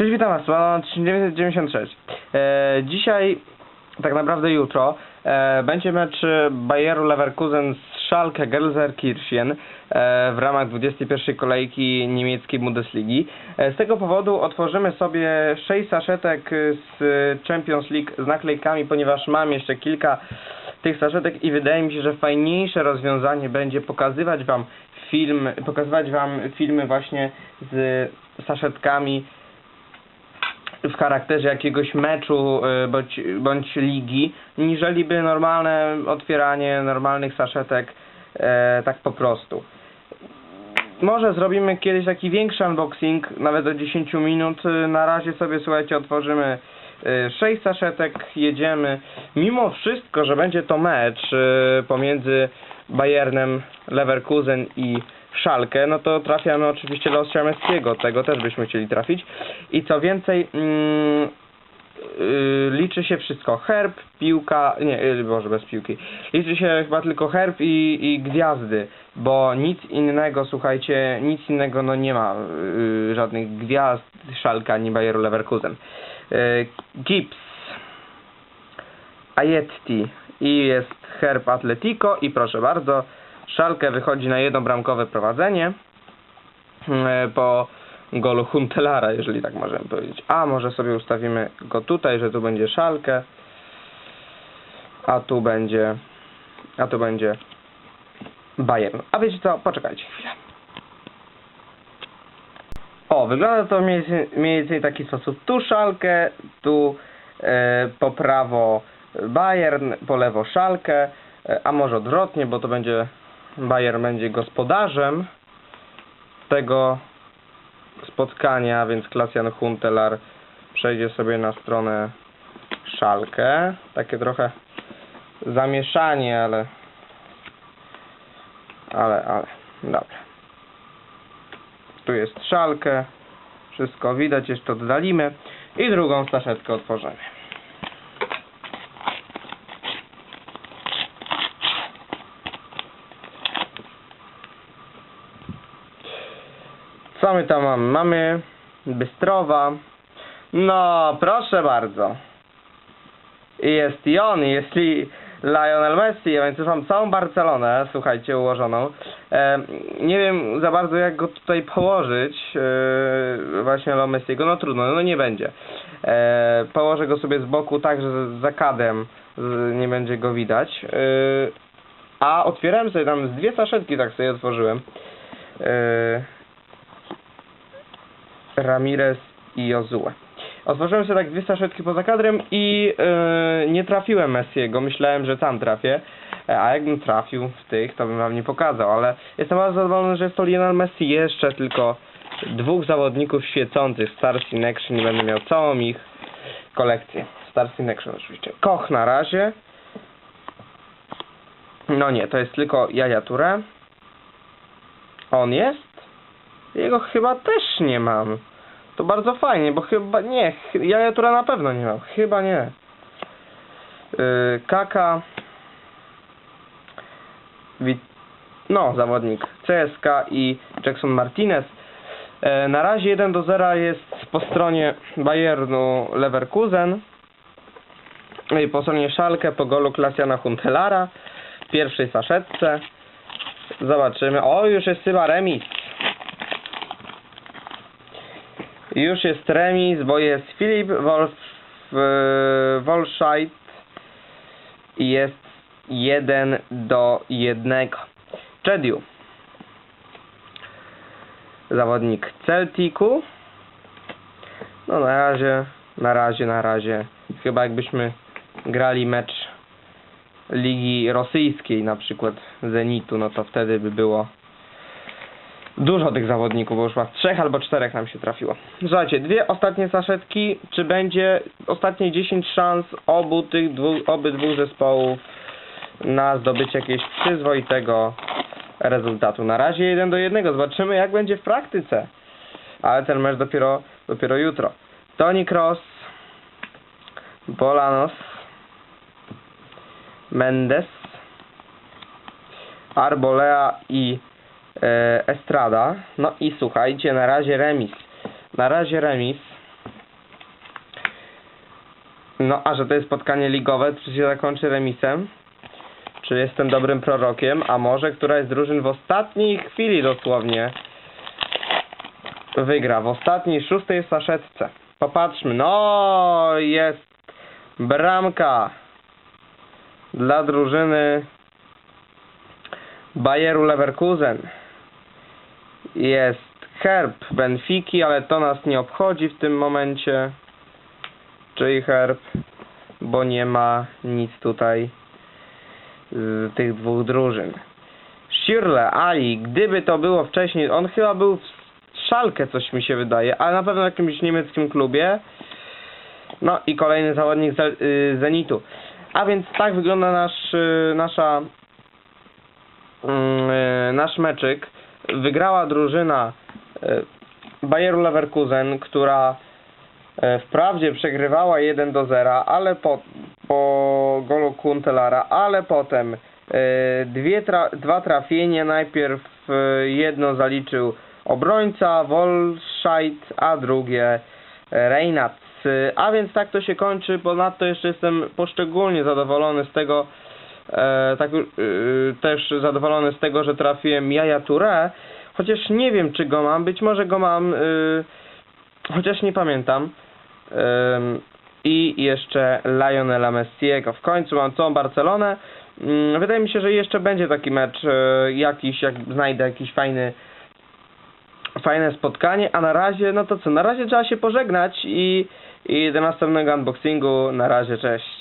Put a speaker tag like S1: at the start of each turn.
S1: Cześć, witam Was, mam 1996. E, dzisiaj, tak naprawdę jutro, e, będzie mecz Bayeru Leverkusen z Schalke Gelsenkirchen e, w ramach 21 kolejki niemieckiej Bundesligi. E, z tego powodu otworzymy sobie 6 saszetek z Champions League z naklejkami, ponieważ mam jeszcze kilka tych saszetek i wydaje mi się, że fajniejsze rozwiązanie będzie pokazywać Wam film, pokazywać Wam filmy właśnie z saszetkami w charakterze jakiegoś meczu y, bądź, bądź ligi, niżeli by normalne otwieranie normalnych saszetek e, tak po prostu. Może zrobimy kiedyś taki większy unboxing, nawet do 10 minut. Y, Na razie sobie, słuchajcie, otworzymy 6 saszetek, jedziemy. Mimo wszystko, że będzie to mecz y, pomiędzy Bayernem Leverkusen i Szalkę, no to trafiamy oczywiście do Ostrzyameckiego, tego też byśmy chcieli trafić. I co więcej, mm, yy, liczy się wszystko. Herb, piłka, nie, yy, może bez piłki. Liczy się chyba tylko herb i, i gwiazdy, bo nic innego, słuchajcie, nic innego no nie ma yy, żadnych gwiazd Szalka ani Bayeru Leverkusen. Yy, Gibbs, Ajetti i jest herb Atletico i proszę bardzo, Szalkę wychodzi na jednobramkowe prowadzenie e, po golu Huntelara, jeżeli tak możemy powiedzieć. A może sobie ustawimy go tutaj, że tu będzie Szalkę, a tu będzie a tu będzie Bayern. A wiecie co? Poczekajcie chwilę. O, wygląda to mniej mniej więcej w taki sposób. Tu Szalkę, tu e, po prawo Bayern, po lewo Szalkę, e, a może odwrotnie, bo to będzie Bayern będzie gospodarzem tego spotkania, więc Klasjan Huntelar przejdzie sobie na stronę Szalkę. Takie trochę zamieszanie, ale ale, ale, dobra. Tu jest Szalkę. Wszystko widać, jeszcze oddalimy. I drugą staszetkę otworzymy. Co my tam mamy? Mamy Bystrowa. No, proszę bardzo. Jest i on, i jest i Lionel Messi, a więc już mam całą Barcelonę, słuchajcie, ułożoną. E, nie wiem za bardzo jak go tutaj położyć, e, właśnie Leo Messiego, no trudno, no nie będzie. E, położę go sobie z boku tak, że z zakadem nie będzie go widać. E, a otwierałem sobie tam z dwie saszetki, tak sobie otworzyłem. E, Ramirez i Jozue. Otworzyłem sobie tak dwie saszetki poza kadrem i yy, nie trafiłem Messiego. Myślałem, że tam trafię. E, A jakbym trafił w tych, to bym wam nie pokazał, ale jestem bardzo zadowolony, że jest to Lionel Messi. Jeszcze tylko dwóch zawodników świecących. Star Action i będę miał całą ich kolekcję. Star Action oczywiście. Koch na razie. No nie, to jest tylko Jaja Touré. On jest? Jego chyba też nie mam. To bardzo fajnie, bo chyba nie, ch- Jaja Tura na pewno nie mam. Chyba nie. Yy, Kaka. Wit no, zawodnik CSK i Jackson Martinez. E, na razie 1 do 0 jest po stronie Bayernu Leverkusen. I po stronie Szalkę po golu Klasjana Huntelara w pierwszej saszetce. Zobaczymy. O, już jest chyba remis. Już jest remis, bo jest Filip Wolf, Wolscheid i jest 1 do 1. Czediu. Zawodnik Celticu. No na razie, na razie, na razie. Chyba jakbyśmy grali mecz Ligi Rosyjskiej, na przykład Zenitu, no to wtedy by było Dużo tych zawodników, bo już z trzech albo czterech nam się trafiło. Słuchajcie, dwie ostatnie saszetki. Czy będzie ostatnie 10 szans obu tych dwóch, obydwu zespołów na zdobycie jakiegoś przyzwoitego rezultatu? Na razie 1 do 1. Zobaczymy jak będzie w praktyce. Ale ten mecz dopiero, dopiero jutro. Toni Kroos, Bolanos, Mendes, Arbolea i Estrada. No i słuchajcie, na razie remis. Na razie remis. No, a że to jest spotkanie ligowe, czy się zakończy remisem? Czy jestem dobrym prorokiem? A może któraś z drużyn w ostatniej chwili dosłownie wygra? W ostatniej, szóstej saszetce. Popatrzmy. No, jest bramka dla drużyny Bayeru Leverkusen. Jest herb Benfiki, ale to nas nie obchodzi w tym momencie. Czyli herb, bo nie ma nic tutaj z tych dwóch drużyn. Schirle, Ali, gdyby to było wcześniej, on chyba był w Szalkę, coś mi się wydaje, ale na pewno w jakimś niemieckim klubie. No i kolejny zawodnik y, Zenitu. A więc tak wygląda nasz, y, nasza, mm, y, nasz meczyk. Wygrała drużyna y, Bayeru Leverkusen, która e, wprawdzie przegrywała 1 do 0, ale po, po golu Kuntelara, ale potem e, dwie tra dwa trafienia, najpierw e, jedno zaliczył obrońca Wolscheid, a drugie e, Reinhardt. E, A więc tak to się kończy, ponadto jeszcze jestem poszczególnie zadowolony z tego, e, tak, e, też zadowolony z tego, że trafiłem Jaja Touré, chociaż nie wiem czy go mam, być może go mam, e, chociaż nie pamiętam. I jeszcze Lionela Messiego. W końcu mam całą Barcelonę. Ym, Wydaje mi się, że jeszcze będzie taki mecz y, jakiś, jak znajdę jakiś fajny fajne spotkanie, a na razie, no to co, na razie trzeba się pożegnać i, i do następnego unboxingu, na razie, cześć.